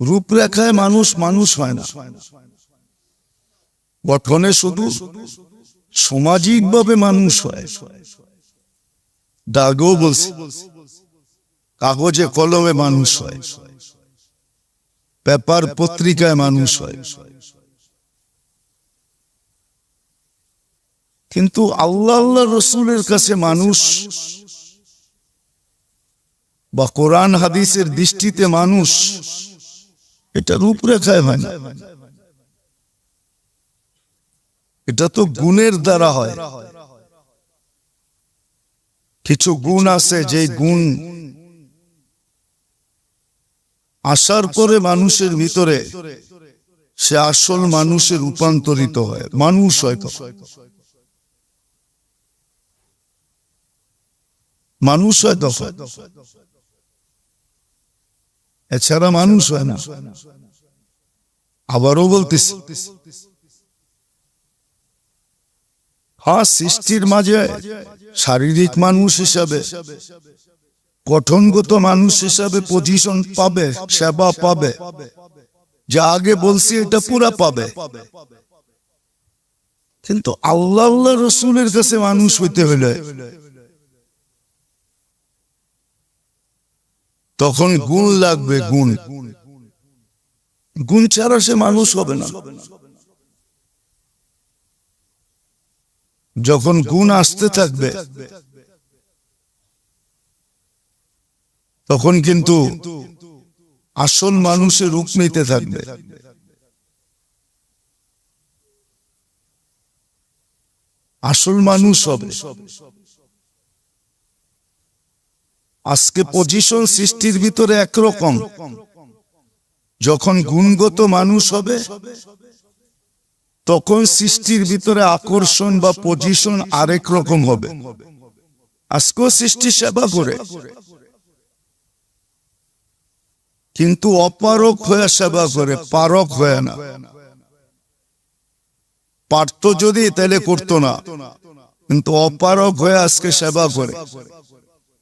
রূপরেখায় মানুষ মানুষ হয় না। গঠনে শুধু সামাজিকভাবে মানুষ হয়। দাগেও বলছি, কাগজে কলমে মানুষ হয়। পেপার পত্রিকায় মানুষ হয়। কিন্তু আল্লাহ আল্লাহ রসুলের কাছে মানুষ বা কোরআন হাদিসের দৃষ্টিতে মানুষ এটা রূপরেখায় হয় না। এটা তো গুণের দ্বারা হয়। কিছু গুণ আছে যে গুণ আসার পরে মানুষের ভিতরে সে আসল মানুষে রূপান্তরিত হয়, মানুষ হয়। মানুষ হয় তখন। এছাড়া মানুষ হয় না। আবারও বলতেছি হ্যাঁ সৃষ্টির মাঝে শারীরিক মানুষ হিসাবে, গঠনগত মানুষ হিসাবে পজিশন পাবে, সেবা পাবে, যা আগে বলছি এটা পুরা পাবে। কিন্তু আল্লাহ আল্লাহ রসুলের কাছে মানুষ হইতে হইলে তখন গুণ লাগবে, গুণ। গুণ ছাড়া সে মানুষ হবে না। যখন গুণ আসতে থাকবে, তখন কিন্তু আসল মানুষের রূপ নিতে থাকবে। আসল মানুষ হবে। আজকে পজিশন সৃষ্টির ভিতরে একরকম। যখন গুণগত মানুষ হবে তখন সৃষ্টির ভিতরে আকর্ষণ বা পজিশন আরেক রকম হবে। আজকেও সৃষ্টি সেবা করে। কিন্তু অপারক হয়ে সেবা করে পারক হয়ে না। পারত যদি তাহলে করতো না। কিন্তু অপারক হয়ে আজকে সেবা করে।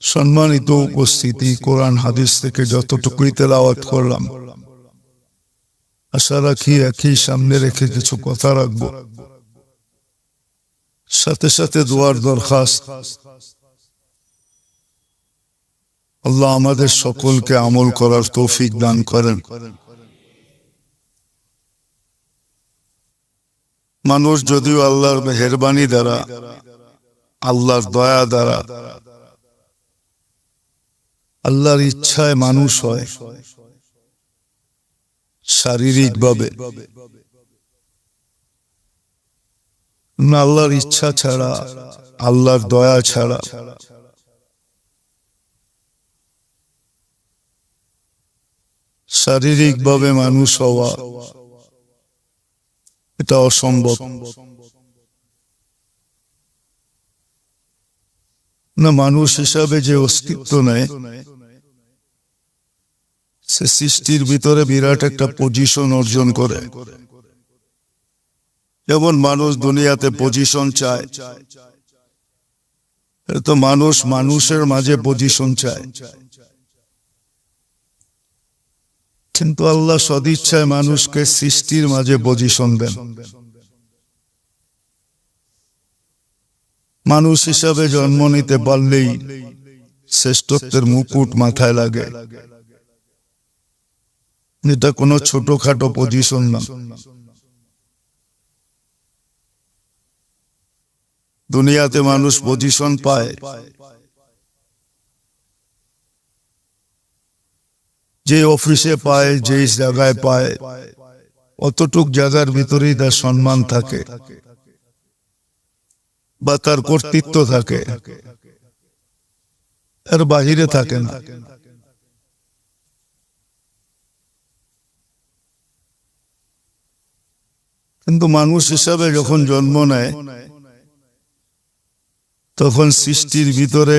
সম্মানিত উপস্থিতি, কোরআন, হাদিস থেকে যতটুকুই তেলাওয়াত করলাম, আশা রাখি একই সামনে রেখে কিছু কথা রাখব। সাথে সাথে দোয়ার দরখাস্ত। আল্লাহ আমাদের সকলকে আমল করার তৌফিক দান করেন। মানুষ যদিও আল্লাহর মেহরবানি দ্বারা, আল্লাহর দয়া দ্বারা আল্লাহর ইচ্ছায় মানুষ হয়। শারীরিক ভাবে। না, আল্লাহর ইচ্ছা ছাড়া, আল্লাহর দয়া ছাড়া। শারীরিক ভাবে মানুষ হওয়া, এটা অসম্ভব। না, মানুষ হিসাবে যে অস্তিত্ব নেয় সে সৃষ্টির ভিতরে বিরাট একটা পজিশন অর্জন করে। যেমন মানুষ দুনিয়াতে পজিশন চায়, তো মানুষ মানুষের মাঝে পজিশন চায়। কিন্তু আল্লাহ সদিচ্ছায় মানুষকে সৃষ্টির মাঝে পজিশন দেন। মানুষ হিসাবে জন্ম নিতে পারলেই শ্রেষ্ঠত্বের মুকুট মাথায় লাগে। এটা কোনো ছোটখাটো পজিশন না। দুনিয়াতে মানুষ পজিশন পায়। যে অফিসে পায়, যে জায়গায় পায়, অতটুক জায়গার ভিতরেই তার সম্মান থাকে বা তার কর্তৃত্ব থাকে। এর বাহিরে থাকে না। কিন্তু মানুষ হিসাবে যখন জন্ম নেয়, তখন সৃষ্টির ভিতরে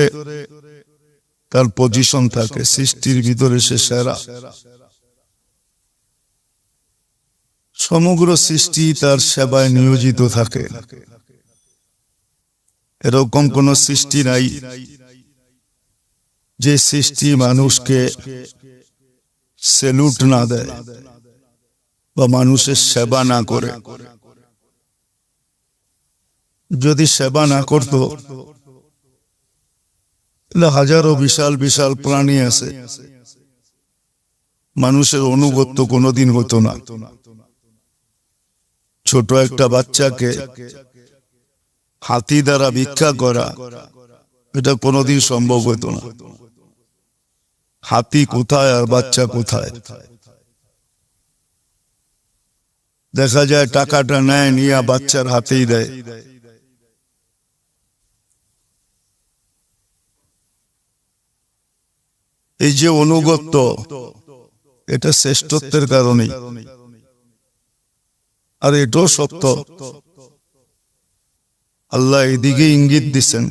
তার পজিশন থাকে, সৃষ্টির ভিতরে সে সেরা। সমগ্র সৃষ্টি তার সেবায় নিয়োজিত থাকে। এরকম কোন সৃষ্টি নাই, যে সৃষ্টি মানুষকে সেলুট না দেয়। বা মানুষের সেবা না করে। যদি সেবা না করত হাজারো বিশাল বিশাল প্রাণী আছে। মানুষের অনুগত্য কোনোদিন হতো না। ছোট একটা বাচ্চাকে হাতি দ্বারা ভিক্ষা করা, এটা কোনোদিন সম্ভব হতো না। হাতি কোথায় আর বাচ্চা কোথায়? দেখা যায় টাকাটা নেয়, নিয়ে বাচ্চার হাতেই দেয়। এই যে অনুগত্য, এটা শ্রেষ্ঠত্বের কারণে আর এটাও সত্য। আল্লাহ এদিকে ইঙ্গিত দিচ্ছেন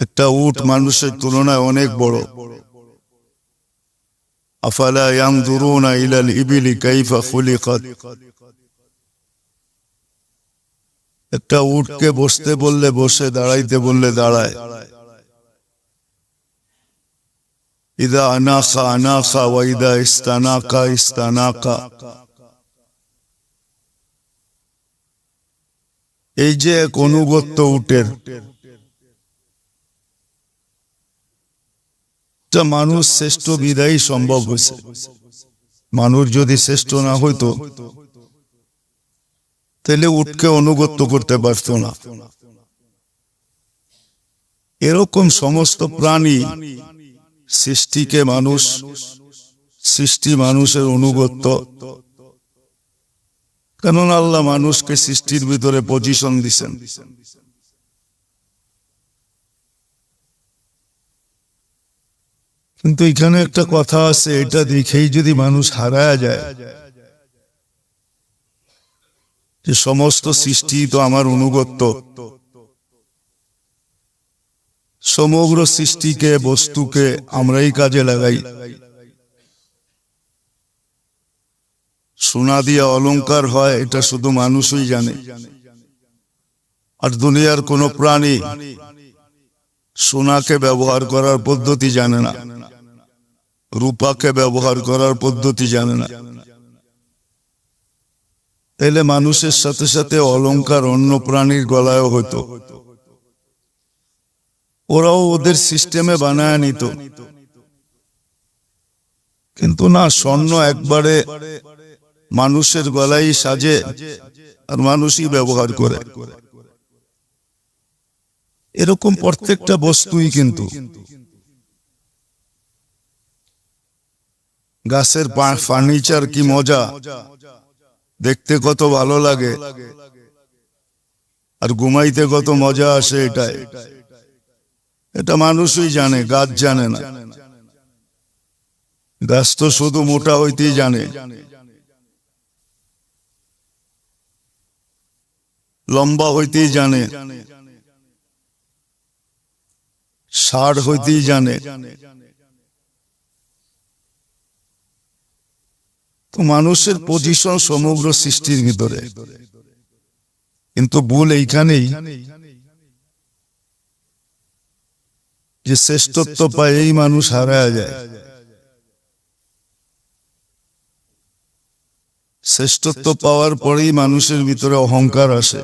একটা উট মানুষের তুলনায় অনেক বড় বড়। আফালা ইয়ানজুরুনা ইলাল ইবিলি কাইফা খুলিকাত একটা উটকে বসতে বললে বসে, দাঁড়াইতে বললে দাঁড়ায়। এই যে এক অনুগত্য উটের তা মানুষ শ্রেষ্ঠ বিদায়ী সম্ভব হয়েছে। মানুষ যদি শ্রেষ্ঠ না হইতো, তাহলে উটকে অনুগত্য করতে পারত না। এরকম সমস্ত প্রাণী সৃষ্টিকে মানুষ, সৃষ্টি মানুষের অনুগত্য। কেননা আল্লাহ মানুষকে সৃষ্টির ভিতরে পজিশন দিছেন। কিন্তু এখানে একটা কথা আছে, এটা দেখেই যদি মানুষ হারায়া যায়, যে সমস্ত সৃষ্টি তো আমার অনুগত্য। সমগ্র সৃষ্টিকে, বস্তুকে আমরাই কাজে লাগাই। সোনা দিয়া অলংকার হয়, এটা শুধু মানুষই জানে। আর দুনিয়ার কোন প্রাণী সোনাকে ব্যবহার করার পদ্ধতি জানে না। রূপাকে ব্যবহার করার পদ্ধতি জানে না। তাইলে মানুষের সাথে সাথে অলংকার অন্য প্রাণীর গলায়ও হতো ওরাও ওদের সিস্টেমে বানায় নিত। কিন্তু না, স্বর্ণ একবারে মানুষের গলায় সাজে আর মানুষই ব্যবহার করে। এরকম প্রত্যেকটা বস্তুই কিন্তু। গাছের ফার্নিচার কি মজা? দেখতে কত ভালো লাগে। আর ঘুমাইতে কত মজা আসে এটাই। এটা মানুষই জানে গাছ জানে না। গাছ তো শুধু মোটা হইতেই জানে। লম্বা হইতেই জানে। ষাট হইতেই জানে। তো মানুষের পজিশন সমগ্র সৃষ্টির ভিতরে। কিন্তু ভুল এইখানেই যে শ্রেষ্ঠত্ব পাইয়েই মানুষ হারায় যায়। শ্রেষ্ঠত্ব পাওয়ার পরেই মানুষের ভিতরে অহংকার আসে।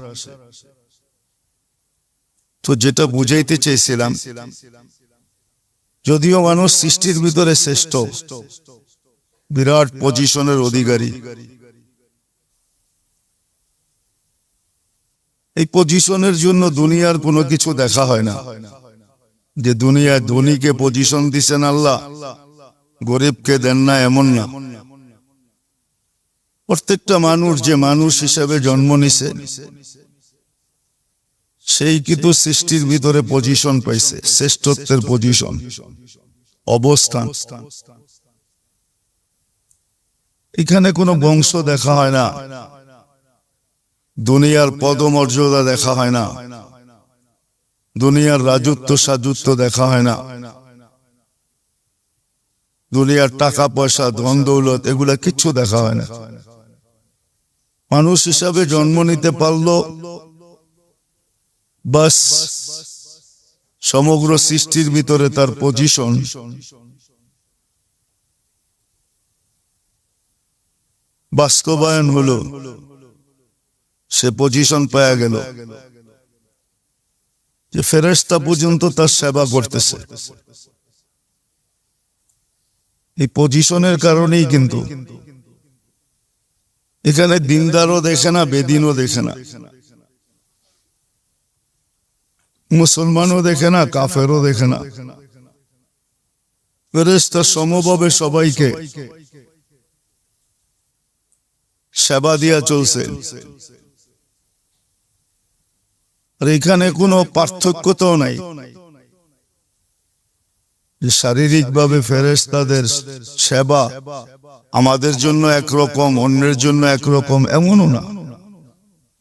তো যেটা বুঝাইতে চেয়েছিলাম, যদিও মানুষ সৃষ্টির ভিতরে শ্রেষ্ঠ, বিরাট পজিশনের অধিকারী। এই পজিশনের জন্য দুনিয়ার কোনো কিছু দেখা হয় না। যে দুনিয়ায় ধনীকে পজিশন দিছেন আল্লাহ, গরিবকে দেন না এমন না। প্রত্যেকটা মানুষ যে মানুষ হিসেবে জন্ম নিছে সেই কিন্তু সৃষ্টির ভিতরে পজিশন পাইছে, শ্রেষ্ঠত্বের পজিশন অবস্থান। এখানে কোনো বংশ দেখা হয় না, দুনিয়ার পদমর্যাদা দেখা হয় না, দুনিয়ার রাজত্ব সাজুত্ব দেখা হয় না, দুনিয়ার টাকা পয়সা, ধন দৌলত এগুলা কিচ্ছু দেখা হয় না। মানুষ হিসাবে জন্ম নিতে পারল বাস সমগ্র সৃষ্টির ভিতরে তার পজিশন বাস্তবায়ন হলো, সে পজিশন পাওয়া গেল। যে ফেরেস্তা পর্যন্ত তার সেবা করতেছে। এই পজিশনের কারণেই কিন্তু। এখানে দিনদারও দেখে না, বেদিনও দেখে না। মুসলমানও দেখে না, কাফেরও দেখে না। ফেরেস্তা সমভাবে সবাইকে সেবা দিয়া চলছে। আর এখানে কোনো পার্থক্য তো নাই শারীরিকভাবে ফেরেস্তাদের সেবা আমাদের জন্য একরকম, অন্যের জন্য একরকম, এমনও না।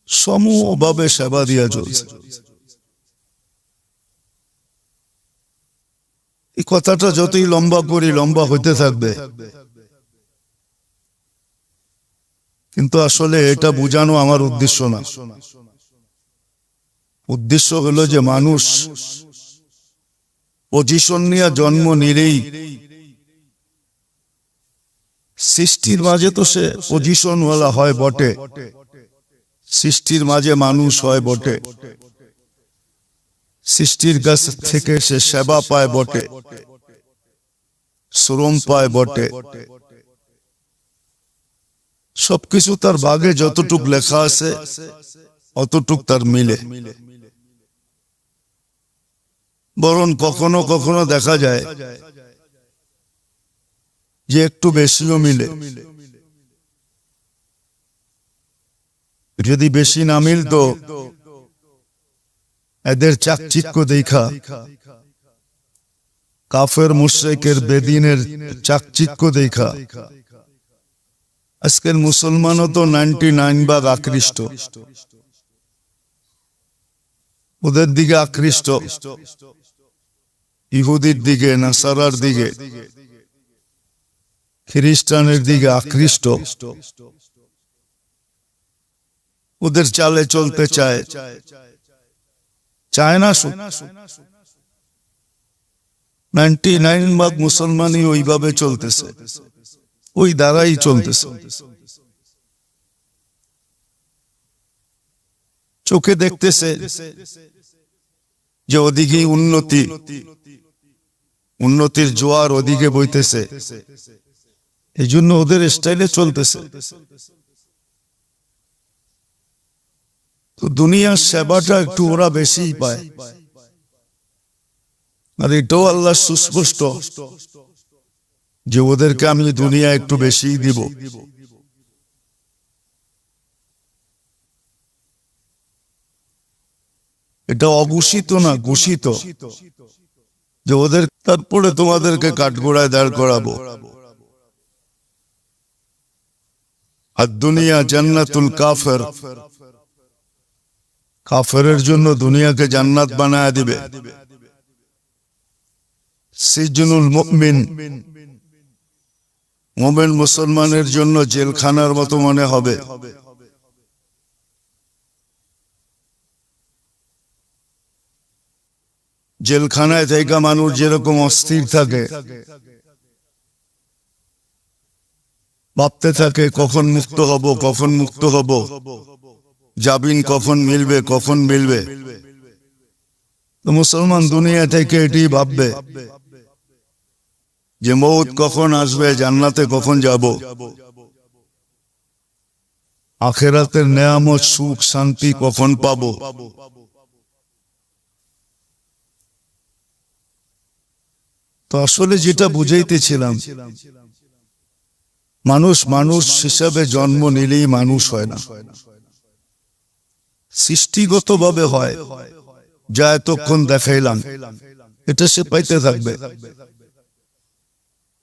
সমূহভাবে সেবা দিয়া চলছে। এই কথাটা যতই লম্বা করি, লম্বা হইতে থাকবে। কিন্তু আসলে এটা বোঝানো আমার উদ্দেশ্য না। উদ্দেশ্য হলো যে মানুষ পজিশন নিয়ে জন্ম নিলেই সৃষ্টির মাঝে তো সে পজিশন হয় বটে। সৃষ্টির মাঝে মানুষ হয় বটে। সৃষ্টির কাছ থেকে সে সেবা পায় বটে, শ্রম পায় বটে। সবকিছু তার ভাগে যতটুক লেখা আছে, অতটুক তার মিলে। বরং কখনো কখনো দেখা যায় যে একটু বেশিও মিলে। যদি বেশি না মিলতো এদের চাকচিক্য দেখা। কাফের মুশ্রেকের বেদিনের চাকচিক্য দেখা। আজকের মুসলমানও তো নাইনটি নাইন ভাগ আকৃষ্ট। ওদের দিকে আকৃষ্ট। ইহুদির দিকে, নাসারার দিকে। খ্রিস্টানের দিকে আকৃষ্ট। ওদের চালে চলতে চায়। চায় না নাইনটি নাইন ভাগ মুসলমানই ওইভাবে চলতেছে। ওই দ্বারাই চলতেছে। চোখে দেখতেছে যে ওদিকে উন্নতি, উন্নতির জোয়ার ওদিকে বইতেছে। এই জন্য ওদের স্টাইলে চলতেছে। তো দুনিয়ার সেবাটা একটু ওরা বেশি পায়। আর এটাও আল্লাহ সুস্পষ্ট যে ওদেরকে আমি দুনিয়া একটু বেশি দিব। এটা অঘোষিত না, ঘোষিত যে ওদের তারপরে তোমাদেরকে কাঠগোড়ায় দাঁড় করাবো। আর দুনিয়া জান্নাতুল কাফের কাফেরের জন্য দুনিয়াকে জান্নাত বানায় দিবে। সিজনুল মুমিন, মোমেন মুসলমানের জন্য জেলখানার মতো মনে হবে। জেলখানায় থেকে মানুষ যেরকম অস্থির থাকে, ভাবতে থাকে কখন মুক্ত হব, কখন মুক্ত হব। জাবিন কখন মিলবে কখন মিলবে? মুসলমান দুনিয়া থেকে এটি ভাববে যে মৌত কখন আসবে, জান্নাতে কখন যাব। আখেরাতের নেয়ামত, সুখ, শান্তি কখন পাবো? তো আসলে যেটা বুঝাইতেছিলাম, মানুষ মানুষ হিসাবে জন্ম নিলেই মানুষ হয় না। সৃষ্টিগতভাবে হয়, যা এতক্ষণ দেখাইলাম। এটা সে পাইতে থাকবে।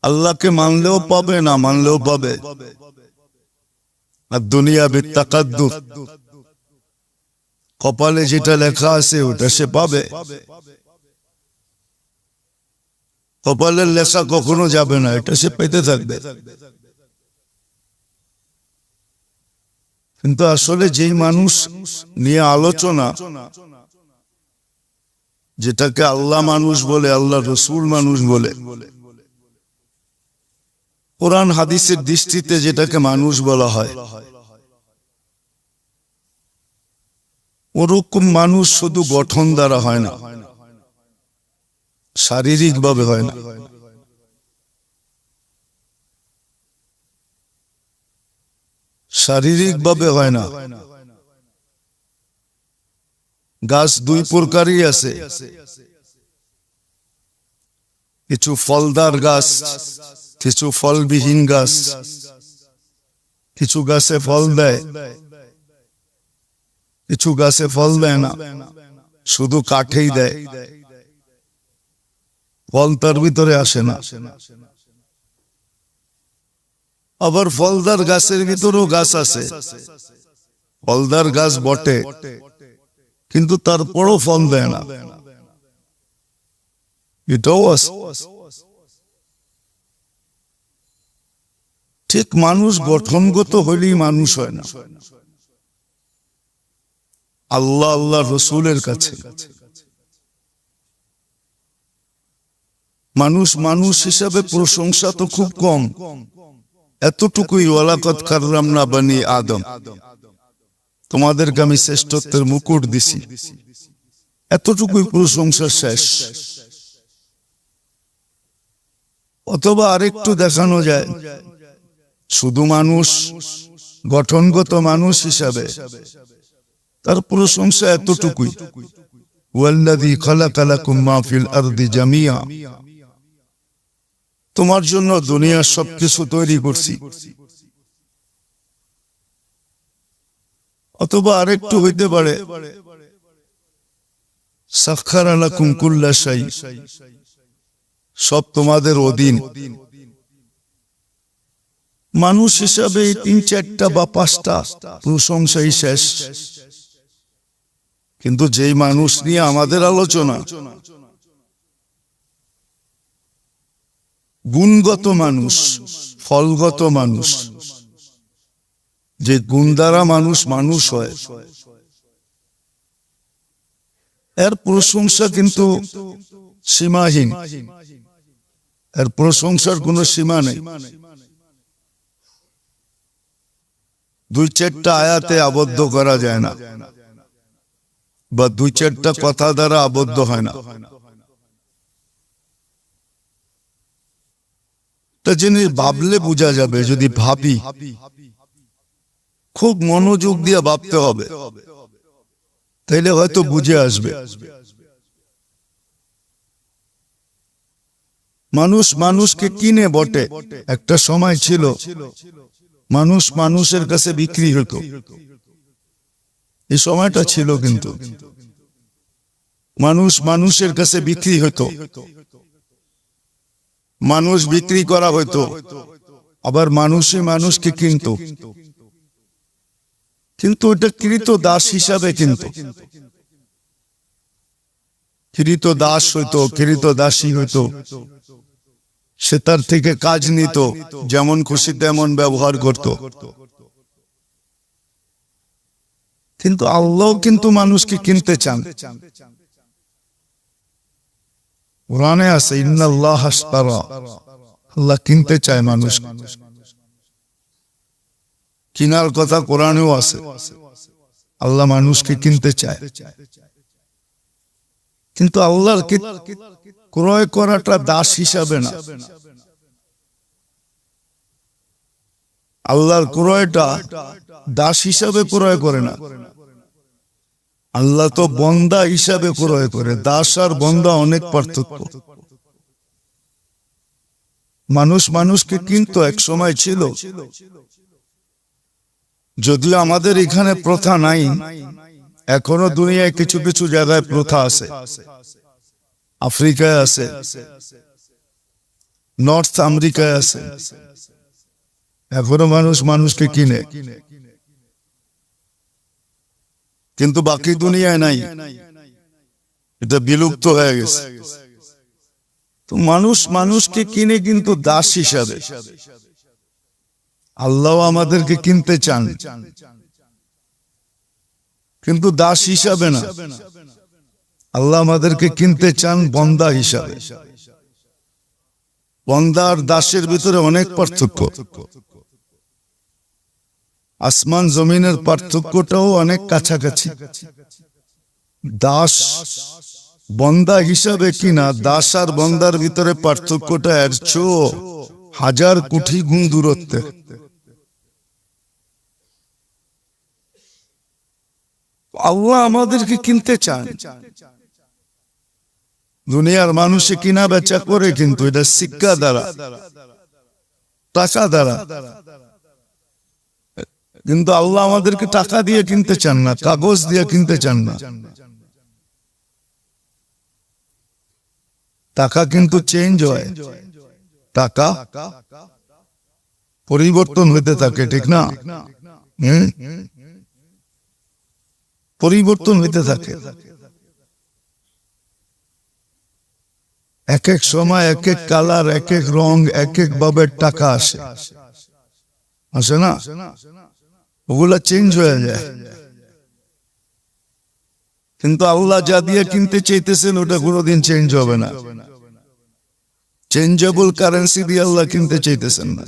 আল্লাহকে মানলেও পাবে, না মানলেও পাবে। আর দুনিয়া বিত্তাকাদ্দুর কপালে যেটা লেখা আছে, ওটা সে পাবে। কপালের লেখা কখনো যাবে না, এটা সে পেতে থাকবে। কিন্তু আসলে যেই মানুষ নিয়ে আলোচনা, যেটাকে আল্লাহ মানুষ বলে, আল্লাহ রসুল মানুষ বলে, কোরআন হাদিসের দৃষ্টিতে যেটাকে মানুষ বলা হয়, ওরকম মানুষ শুধু গঠন দ্বারা হয় না শারীরিক ভাবে হয় না। শারীরিক ভাবে হয় না। গাছ দুই প্রকারই আছে। কিছু ফলদার গাছ, কিছু ফলবিহীন গাছ, কিছু গাছে ফল দেয়, কিছু গাছে ফল দেয় না, শুধু কাঠেই দেয়। ফল তার ভিতরে আসে না। আবার ফলদার গাছের ভিতরেও গাছ আছে। ফলদার গাছ বটে, কিন্তু তারপরও ফল দেয় না। এটাও আছে। ঠিক মানুষ গঠনগত হইলেই মানুষ হয় না। আল্লাহ আল্লাহ রসুলের কাছে। মানুষ মানুষ হিসাবে প্রশংসা তো খুব কম। এতটুকুই ওয়ালাকত কাররাম না বানি আদম। তোমাদেরকে আমি শ্রেষ্ঠত্বের মুকুট দিছি। এতটুকুই প্রশংসা শেষ। অথবা আরেকটু দেখানো যায়, শুধু মানুষ, গঠনগত মানুষ হিসাবে তার প্রশংসা এতটুকুই। ওয়াল্লাযী খালাকা লাকুম মা ফিল আরদি জামিয়া। তোমার জন্য দুনিয়ার সবকিছু তৈরি করছি। অথবা আরেকটু হইতে পারে সব তোমাদের অধীন। মানুষ হিসাবে তিন চারটা বা পাঁচটা প্রশংসাই শেষ। কিন্তু যেই মানুষ নিয়ে আমাদের আলোচনা গুণগত মানুষ, ফলগত মানুষ। যে গুণ দ্বারা মানুষ মানুষ হয়। এর প্রশংসা কিন্তু সীমাহীন। এর প্রশংসার কোনো সীমা নেই। দুই চারটা আয়াতে আবদ্ধ করা যায় না, বা দুই চারটা কথা দ্বারা আবদ্ধ হয় না। তা জিনিস ভাবলে বোঝা যাবে যদি ভাবি, খুব মনোযোগ দিয়ে ভাবতে হবে। তাইলে হয়তো বুঝে আসবে। মানুষ মানুষকে কিনে বটে। একটা সময় ছিল, মানুষ মানুষের কাছে বিক্রি হতো। এই সময়টা ছিল কিন্তু। মানুষ মানুষের কাছে বিক্রি হতো। মানুষ বিক্রি করা হতো আবার মানুষই মানুষকে কিনত। কিন্তু এটা কৃত দাস হিসাবে কিন্তু। কৃত দাস হইতো, কৃত দাসী হইতো। সে তার থেকে কাজ নিত, যেমন খুশি তেমন ব্যবহার করত। কিন্তু আল্লাহ কিন্তু মানুষকে কিনতে চান। কোরআনে আছে, ইন্নাল্লাহ আল্লাহ কিনতে চায় মানুষ। কিনার কথা কোরআনেও আছে, আল্লাহ মানুষকে কিনতে চায়। কিন্তু আল্লাহর ক্রয় করাটা দাস হিসাবে না? আল্লাহর ক্রয়টা দাস হিসাবে ক্রয় করে না। আল্লাহ তো বন্দা হিসাবে ক্রয় করে, দাস আর বন্দা অনেক পার্থক্য। মানুষ মানুষকে কিন্তু এক সময় ছিল। যদিও আমাদের এখানে প্রথা নাই, এখনও দুনিয়ায় কিছু কিছু জায়গায় প্রথা আছে। আফ্রিকায় আছে, নর্থ আমেরিকায় আছে। এখনও মানুষ মানুষকে কিনে। কিন্তু বাকি দুনিয়ায় নাই। এটা বিলুপ্ত হয়ে গেছে। তো মানুষ মানুষকে কিনে কিন্তু দাস হিসাবে। আল্লাহ আমাদেরকে কিনতে চান। কিন্তু দাস হিসাবে না। আল্লাহ আমাদেরকে কিনতে চান বন্দা হিসাবে। বন্দা আর দাসের ভিতরে অনেক পার্থক্য। আসমান জমিনের পার্থক্যটাও অনেক কাছাকাছি। দাস বন্দা হিসাবে কিনা, দাস আর বন্দার ভিতরে পার্থক্যটা এর হাজার কোটি গুণ দূরত্বে। আল্লাহ আমাদেরকে কিনতে চান। দুনিয়ার মানুষে কিনা বেচা করে কিন্তু এটা শিক্ষা দ্বারা, টাকা দ্বারা। কিন্তু আল্লাহ আমাদেরকে টাকা দিয়ে কিনতে চান না, কাগজ দিয়ে কিনতে চান না। টাকা কিন্তু চেঞ্জ হয়। টাকা পরিবর্তন হতে থাকে, ঠিক না? পরিবর্তন হতে থাকে। এক এক সময় এক এক কালার, এক এক রং, এক এক ভাবে টাকা আসে। আসে না? ওগুলা চেঞ্জ হয়ে যায়। কিন্তু আল্লাহ যা দিয়ে কিনতে চাইতেছেন, ওটা কোনোদিন চেঞ্জ হবে না। চেঞ্জেবল কারেন্সি দিয়ে আল্লাহ কিনতে চাইতেছেন না।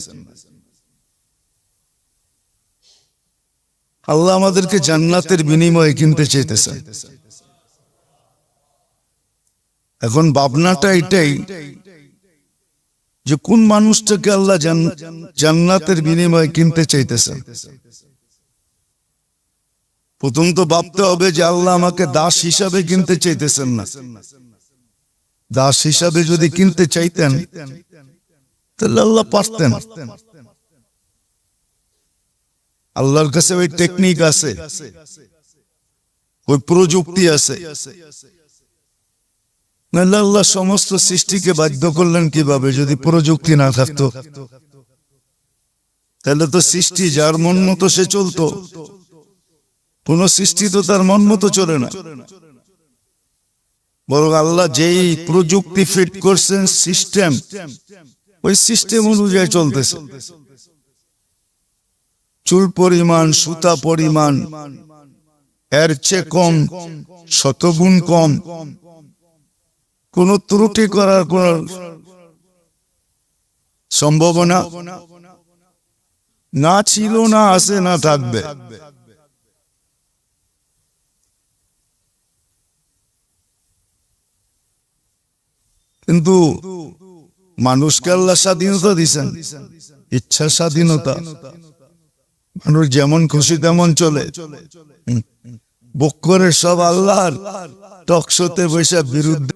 আল্লাহ আমাদেরকে জান্নাতের বিনিময়ে কিনতে চাইতেছেন। এখন ভাবনাটা এটাই যে কোন মানুষটাকে আল্লাহ জান্নাতের বিনিময়ে কিনতে চাইতেছেন? প্রথম তো ভাবতে হবে যে আল্লাহ আমাকে দাস হিসাবে কিনতে চাইতেছেন না। দাস হিসাবে যদি কিনতে চাইতেন, তাহলে আল্লাহ পারতেন। আল্লাহর কাছে ওই টেকনিক আছে, ওই প্রযুক্তি আছে। আল্লাহ সমস্ত সৃষ্টিকে বাধ্য করলেন কীভাবে যদি প্রযুক্তি না থাকতো? তাহলে তো সৃষ্টি যার মন মতো সে চলতো। কোন সৃষ্টি তো তার মন মতো চলে না। বরং আল্লাহ যেই প্রযুক্তি ফিট করছেন সিস্টেম ওই সিস্টেম অনুযায়ী চলতেছে। চুল পরিমাণ, সুতা পরিমাণ, এর চেয়ে কম, শতগুণ কম, কোন ত্রুটি করার কোন সম্ভাবনা না ছিল, না আছে, না থাকবে। কিন্তু মানুষকে আল্লাহ স্বাধীনতা দিছেন, ইচ্ছা স্বাধীনতা। মানুষ যেমন খুশি তেমন চলে। বুক করে সব আল্লাহর টকশোতে বসে বিরুদ্ধে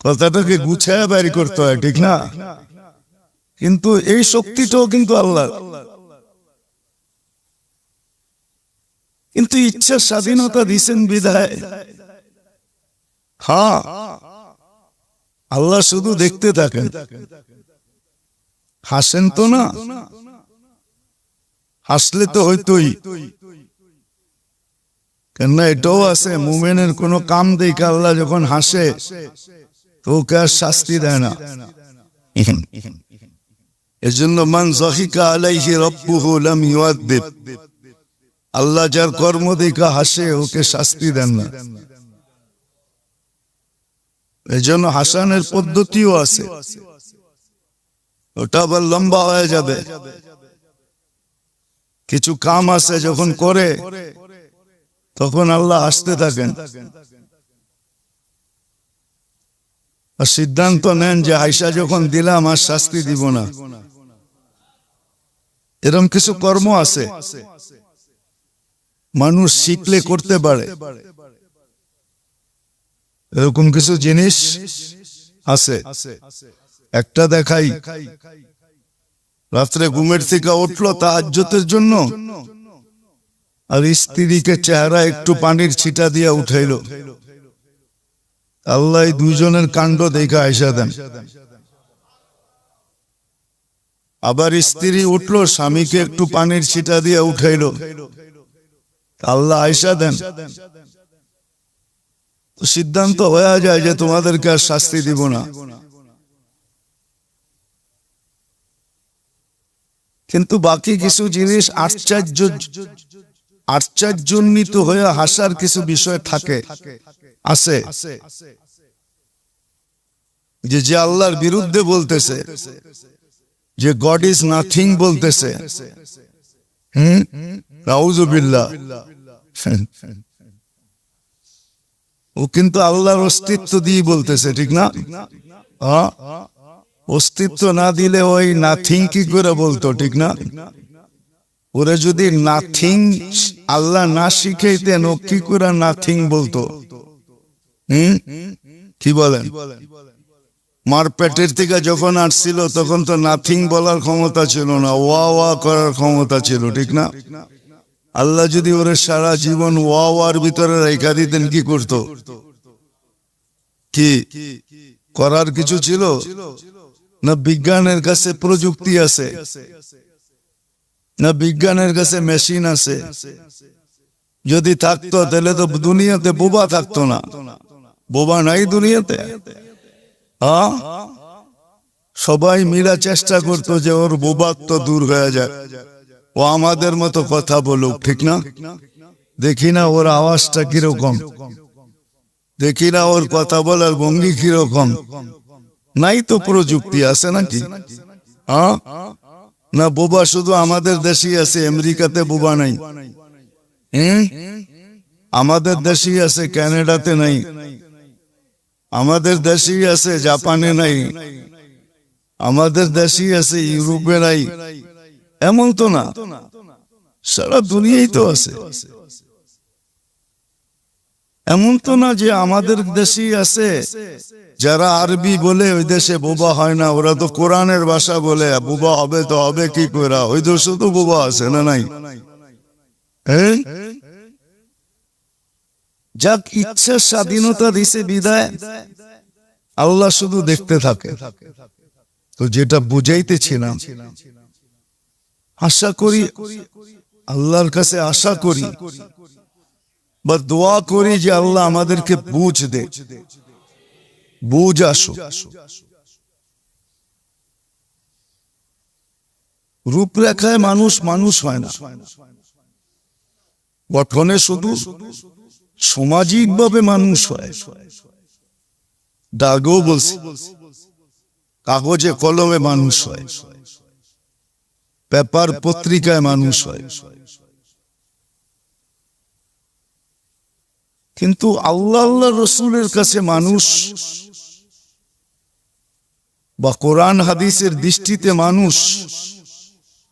কথাটাকে গুছায় বাইর করতে হয়, ঠিক না? কিন্তু এই শক্তিটাও কিন্তু আল্লাহ কিন্তু ইচ্ছা স্বাধীনতা দিছেন বিধায়। হ্যাঁ। আল্লাহ শুধু দেখতে থাকেন। হাসেন তো না? হাসলে তো হইতোই। কেননা এটাও আছে, মুমেনের কোনো কাম দেখে আল্লাহ যখন হাসে তো ওকে আর শাস্তি দেয় না। এজন্য মান জহিকা আলাইহি রব্বুহু লাম ইউআদ্দিব আল্লাহ যার কর্ম দেখা হাসে, ওকে শাস্তি দেন না। এজন্য হাসানের পদ্ধতিও আছে। ওটা আবার লম্বা হয়ে যাবে। কিছু কাম আছে যখন করে, তখন আল্লাহ আসতে থাকেন। আর সিদ্ধান্ত নেন যে আয়সা যখন দিলাম আর শাস্তি দিব না। এরকম কিছু কর্ম আছে। মানুষ শিখলে করতে পারে। এরকম কিছু জিনিস আছে। একটা দেখাই। রাত্রে ঘুমের থেকে উঠল তাহাজ্জতের জন্য। আর স্ত্রীকে চেহারা একটু পানির ছিটা দিয়ে উঠাইলো। আল্লাহ এই দুইজনের কাণ্ড দেখে আইসা দেন। আবার স্ত্রী উঠল, স্বামীকে একটু পানির ছিটা দিয়ে উঠাইলো। আল্লাহ আয়সা দেন। সিদ্ধান্ত হয়ে যায় যে তোমাদেরকে আর শাস্তি দিব না। কিন্তু বাকি কিছু জিনিস আশ্চর্য আশ্চর্যজনিত হয়ে হাসার কিছু বিষয় থাকে, আছে। যে যে আল্লাহর বিরুদ্ধে বলতেছে, যে গড ইজ নাথিং বলতেছে। হুম? রাউজুবিল্লাহ ও কিন্তু আল্লাহর অস্তিত্ব দিয়ে বলতেছে, ঠিক না? অস্তিত্ব না দিলে ওই নাথিং কি করে বলতো, ঠিক না? ওরা যদি নাথিং আল্লাহ না শিখাইতেন, ও কি করে নাথিং বলতো? কি বলেন? মার পেটের থেকে যখন আসছিল, তখন তো নাথিং বলার ক্ষমতা ছিল না, ওয়া ওয়া করার ক্ষমতা ছিল, ঠিক না? আল্লাহ যদি ওরে সারা জীবন ওয়া ওয়ার ভিতরে রেখা দিতেন, কি করতো? কি? করার কিছু ছিল? না বিজ্ঞানের কাছে প্রযুক্তি আছে? না বিজ্ঞানের কাছে মেশিন আছে? যদি থাকতো, তাহলে তো দুনিয়াতে বোবা থাকতো না। বোবা নাই দুনিয়াতে? সবাই মিলা চেষ্টা করতো যে ওর বোবাত্ব দূর হয়ে যায় ও আমাদের মতো কথা বলুক, ঠিক না? দেখি না ওর আওয়াজটা কীরকম। দেখি না ওর কথা বলার ভঙ্গি কীরকম। নাই তো প্রযুক্তি আছে নাকি? না বোবা শুধু আমাদের দেশেই আছে, আমেরিকাতে বোবা নাই। আমাদের দেশেই আছে ক্যানাডাতে নাই। আমাদের দেশেই আছে, জাপানে নাই। আমাদের দেশেই আছে, ইউরোপে নাই। এমন তো না। সারা দুনিয়াই তো আছে। এমন তো না যে আমাদের দেশেই আছে। যারা আরবি বলে ওই দেশে বোবা হয় না, ওরা তো কোরআনের ভাষা বলে বোবা হবে তো হবে কি করে? ওই দেশে তো বোবা আছে না নাই? যাক ইচ্ছার স্বাধীনতা দিছে বিদায়। আল্লাহ শুধু দেখতে থাকে। তো যেটা বুঝাইতেছিলাম আশা করি, আল্লাহর কাছে আশা করি বা দোয়া করি যে আল্লাহ আমাদেরকে বুঝ দে। বুঝ আসো রূপরেখায় মানুষ মানুষ হয় না। গঠনে শুধু সামাজিক ভাবে মানুষ হয়। দাগও বলছি, কাগজে কলমে মানুষ হয়। পেপার পত্রিকায় মানুষ হয়। কিন্তু আল্লাহ আল্লাহ রসুলের কাছে মানুষ বা কোরআন হাদিসের দৃষ্টিতে মানুষ,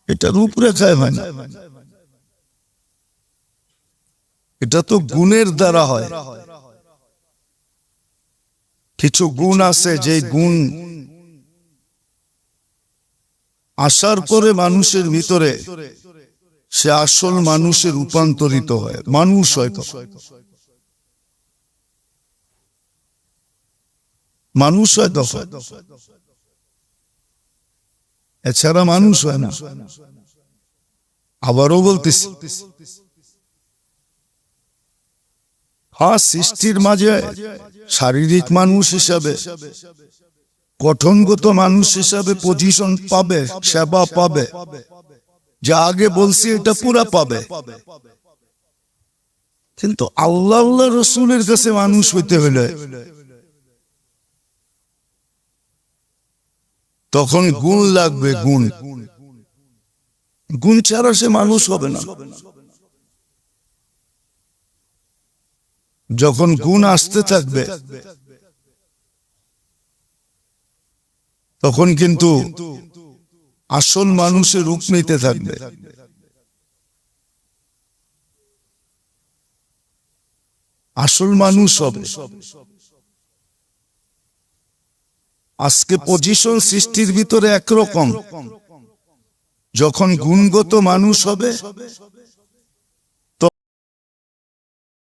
এটা রূপরেখায় হয় না। এটা তো গুণের দ্বারা হয়। কিছু গুণ আছে যে গুণ আসার পরে মানুষের ভিতরে সে আসল মানুষে রূপান্তরিত হয়, মানুষ হয়। মানুষ হয় তখন এছাড়া মানুষ হয় না আবারও বলতেছি হ্যাঁ সৃষ্টির মাঝে শারীরিক মানুষ হিসাবে গঠনগত মানুষ হিসাবে পজিশন পাবে, সেবা পাবে। যা আগে বলছি এটা পুরা পাবে। কিন্তু আল্লাহ আল্লাহ রসুলের কাছে মানুষ হইতে হলে তখন গুণ লাগবে, গুণ। গুণ ছাড়া সে মানুষ হবে না। যখন গুণ আসতে থাকবে তখন কিন্তু আসল মানুষের রূপ নিতে থাকবে। আসল মানুষ হবে। আজকে পজিশন সৃষ্টির ভিতরে একরকম। যখন গুণগত মানুষ হবে